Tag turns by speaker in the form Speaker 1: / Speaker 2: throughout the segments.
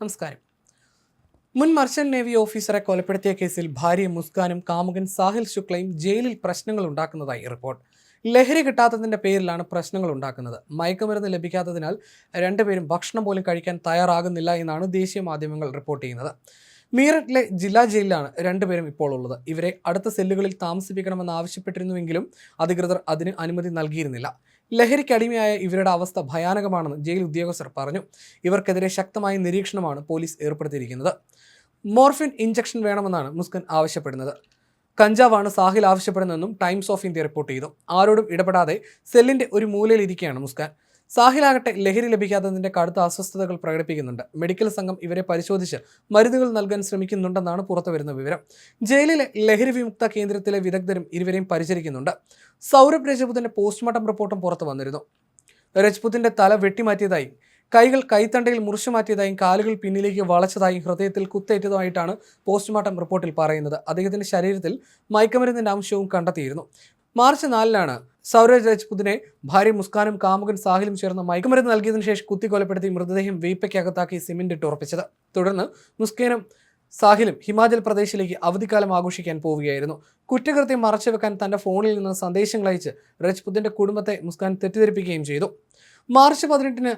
Speaker 1: നമസ്കാരം. മുൻ merchant navy ഓഫീസറെ കൊലപ്പെടുത്തിയ കേസിൽ ഭാര്യ മുസ്കാനും കാമുകൻ സാഹിൽ ശുക്ലയും ജയിലിൽ പ്രശ്നങ്ങൾ ഉണ്ടാക്കുന്നതായി റിപ്പോർട്ട് ലഹരി കിട്ടാത്തതിന്റെ പേരിലാണ് പ്രശ്നങ്ങൾ ഉണ്ടാക്കുന്നത്. മയക്കുമരുന്ന് ലഭിക്കാത്തതിനാൽ രണ്ടുപേരും ഭക്ഷണം പോലും കഴിക്കാൻ തയ്യാറാകുന്നില്ല എന്നാണ് ദേശീയ മാധ്യമങ്ങൾ റിപ്പോർട്ട് ചെയ്യുന്നത്. മീററ്റിലെ ജില്ലാ ജയിലിലാണ് രണ്ടുപേരും ഇപ്പോൾ ഉള്ളത്. ഇവരെ അടുത്ത സെല്ലുകളിൽ താമസിപ്പിക്കണമെന്ന് ആവശ്യപ്പെട്ടിരുന്നുവെങ്കിലും അധികൃതർ അതിന് അനുമതി നൽകിയിരുന്നില്ല. ലഹരിക്ക് അടിമയായ ഇവരുടെ അവസ്ഥ ഭയാനകമാണെന്ന് ജയിൽ ഉദ്യോഗസ്ഥർ പറഞ്ഞു. ഇവർക്കെതിരെ ശക്തമായ നിരീക്ഷണമാണ് പോലീസ് ഏർപ്പെടുത്തിയിരിക്കുന്നത്. മോർഫിൻ ഇഞ്ചക്ഷൻ വേണമെന്നാണ് മുസ്കൻ ആവശ്യപ്പെടുന്നത്. കഞ്ചാവാണ് സാഹിൽ ആവശ്യപ്പെടുന്നതെന്നും ടൈംസ് ഓഫ് ഇന്ത്യ റിപ്പോർട്ട് ചെയ്തു. ആരോടും ഇടപെടാതെ സെല്ലിന്റെ ഒരു മൂലയിലിരിക്കുകയാണ് മുസ്കാൻ. സാഹിലാകട്ടെ ലഹരി ലഭിക്കാത്തതിന്റെ കടുത്ത അസ്വസ്ഥതകൾ പ്രകടിപ്പിക്കുന്നുണ്ട്. മെഡിക്കൽ സംഘം ഇവരെ പരിശോധിച്ച് മരുന്നുകൾ നൽകാൻ ശ്രമിക്കുന്നുണ്ടെന്നാണ് പുറത്തുവരുന്ന വിവരം. ജയിലിലെ ലഹരി വിമുക്ത കേന്ദ്രത്തിലെ വിദഗ്ധരും ഇരുവരെയും പരിചരിക്കുന്നുണ്ട്. സൗരഭ് രജപുതിന്റെ പോസ്റ്റ്മോർട്ടം റിപ്പോർട്ടും പുറത്തു വന്നിരുന്നു. രജ്പുത്തിന്റെ തല വെട്ടിമാറ്റിയതായും കൈകൾ കൈത്തണ്ടയിൽ മുറിച്ചു മാറ്റിയതായും കാലുകൾ പിന്നിലേക്ക് വളച്ചതായും ഹൃദയത്തിൽ കുത്തേറ്റതുമായിട്ടാണ് പോസ്റ്റ്മോർട്ടം റിപ്പോർട്ടിൽ പറയുന്നത്. അദ്ദേഹത്തിന്റെ ശരീരത്തിൽ മയക്കമരുന്നിന്റെ അംശവും കണ്ടെത്തിയിരുന്നു. മാർച്ച് നാലിനാണ് സൗരജ് രജ്പുതിനെ ഭാര്യ മുസ്കാനും കാമുകൻ സാഹിലും ചേർന്ന മയക്കുമരുന്ന് നൽകിയതിനു ശേഷം കുത്തിക്കൊലപ്പെടുത്തി മൃതദേഹം വീപ്പയ്ക്കകത്താക്കി സിമെന്റ് ഇട്ട് ഉറപ്പിച്ചത്. തുടർന്ന് മുസ്കേനും സാഹിലും ഹിമാചൽ പ്രദേശിലേക്ക് അവധിക്കാലം ആഘോഷിക്കാൻ പോവുകയായിരുന്നു. കുറ്റകൃത്യം മറച്ചുവെക്കാൻ തന്റെ ഫോണിൽ നിന്ന് സന്ദേശങ്ങൾ അയച്ച് രജ്പുതിന്റെ കുടുംബത്തെ മുസ്കാൻ തെറ്റിദ്ധരിപ്പിക്കുകയും ചെയ്തു. മാർച്ച് പതിനെട്ടിന്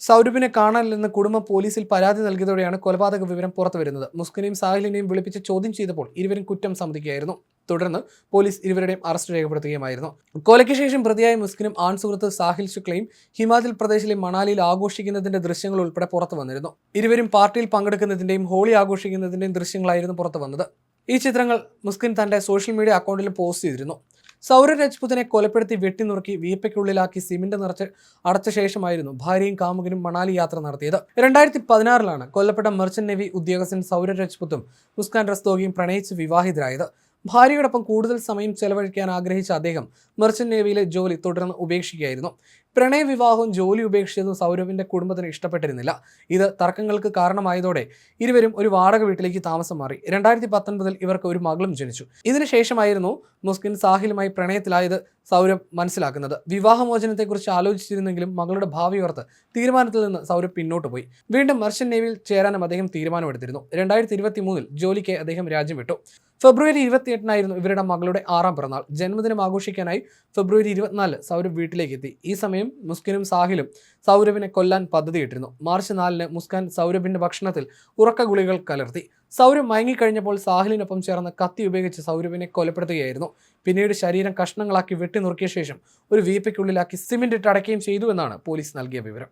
Speaker 1: സൗരഭിനെ കാണാനില്ലെന്ന് കുടുംബം പോലീസിൽ പരാതി നൽകിയതോടെയാണ് കൊലപാതക വിവരം പുറത്തുവരുന്നത്. മുസ്കിനെയും സാഹിലിനെയും വിളിപ്പിച്ച് ചോദ്യം ചെയ്തപ്പോൾ ഇരുവരും കുറ്റം സമ്മതിക്കുകയായിരുന്നു. തുടർന്ന് പോലീസ് ഇരുവരുടെയും അറസ്റ്റ് രേഖപ്പെടുത്തുകയുമായിരുന്നു. കൊലയ്ക്ക് ശേഷം പ്രതിയായ മുസ്കിനും ആൺ സുഹൃത്ത് സാഹിൽ ശുക്ലയും ഹിമാചൽ പ്രദേശിലെ മണാലിയിൽ ആഘോഷിക്കുന്നതിന്റെ ദൃശ്യങ്ങൾ ഉൾപ്പെടെ പുറത്തു വന്നിരുന്നു. ഇരുവരും പാർട്ടിയിൽ പങ്കെടുക്കുന്നതിന്റെയും ഹോളി ആഘോഷിക്കുന്നതിന്റെയും ദൃശ്യങ്ങളായിരുന്നു പുറത്തു വന്നത്. ഈ ചിത്രങ്ങൾ മുസ്കിൻ തന്റെ സോഷ്യൽ മീഡിയ അക്കൗണ്ടിൽ പോസ്റ്റ് ചെയ്തിരുന്നു. സൗര രജ്പുത്തിനെ കൊലപ്പെടുത്തി വെട്ടിനുറുക്കി വീപ്പയ്ക്കുള്ളിലാക്കി സിമന്റ് നിറച്ച് അടച്ച ശേഷമായിരുന്നു ഭാര്യയും കാമുകനും മണാലി യാത്ര നടത്തിയത്. രണ്ടായിരത്തി പതിനാറിലാണ് കൊല്ലപ്പെട്ട മെർച്ചന്റ് നേവി ഉദ്യോഗസ്ഥൻ സൗര രജ്പുത്തും മുസ്കാൻ റസ്തോഗിയും പ്രണയിച്ച് വിവാഹിതരായത്. ഭാര്യയോടൊപ്പം കൂടുതൽ സമയം ചെലവഴിക്കാൻ ആഗ്രഹിച്ച അദ്ദേഹം മെർച്ചന്റ് നേവിയിലെ ജോലി തുടർന്ന് ഉപേക്ഷിക്കുകയായിരുന്നു. പ്രണയ വിവാഹവും ജോലി ഉപേക്ഷിച്ചതും സൗരവിന്റെ കുടുംബത്തിന് ഇഷ്ടപ്പെട്ടിരുന്നില്ല. ഇത് തർക്കങ്ങൾക്ക് കാരണമായതോടെ ഇരുവരും ഒരു വാടക വീട്ടിലേക്ക് താമസം മാറി. രണ്ടായിരത്തി പത്തൊൻപതിൽ ഇവർക്ക് ഒരു മകളും ജനിച്ചു. ഇതിനുശേഷമായിരുന്നു മുസ്കിൻ സാഹിലുമായി പ്രണയത്തിലായത് സൗരഭ് മനസ്സിലാക്കുന്നത്. വിവാഹമോചനത്തെക്കുറിച്ച് ആലോചിച്ചിരുന്നെങ്കിലും മകളുടെ ഭാവി ഓർത്ത് തീരുമാനത്തിൽ നിന്ന് സൗരഭ് പിന്നോട്ട് പോയി. വീണ്ടും മർച്ചൻ നേവിയിൽ ചേരാനും അദ്ദേഹം തീരുമാനമെടുത്തിരുന്നു. രണ്ടായിരത്തി ഇരുപത്തി മൂന്നിൽ ജോലിക്ക് അദ്ദേഹം രാജ്യം വിട്ടു. ഫെബ്രുവരി ഇരുപത്തിയെട്ടിനായിരുന്നു ഇവരുടെ മകളുടെ ആറാം പിറന്നാൾ. ജന്മദിനം ആഘോഷിക്കാനായി ഫെബ്രുവരി ഇരുപത്തിനാല് സൗരഭ് വീട്ടിലേക്ക് എത്തി ഈ സമയം മുസ്കിനും സാഹിലും സൗരഭിനെ കൊല്ലാൻ പദ്ധതിയിട്ടിരുന്നു. മാർച്ച് നാലിന് മുസ്കാൻ സൗരഭിന്റെ ഭക്ഷണത്തിൽ ഉറക്ക ഗുളികൾ കലർത്തി. സൗരഭ് മയങ്ങിക്കഴിഞ്ഞപ്പോൾ സാഹിലിനൊപ്പം ചേർന്ന് കത്തി ഉപയോഗിച്ച് സൗരഭിനെ കൊലപ്പെടുത്തുകയായിരുന്നു. പിന്നീട് ശരീരം കഷ്ണങ്ങളാക്കി വെട്ടി നുറുക്കിയ ശേഷം ഒരു വീപ്പയ്ക്കുള്ളിലാക്കി സിമെന്റ് ഇട്ട് അടയ്ക്കുകയും ചെയ്തു എന്നാണ് പോലീസ് നൽകിയ വിവരം.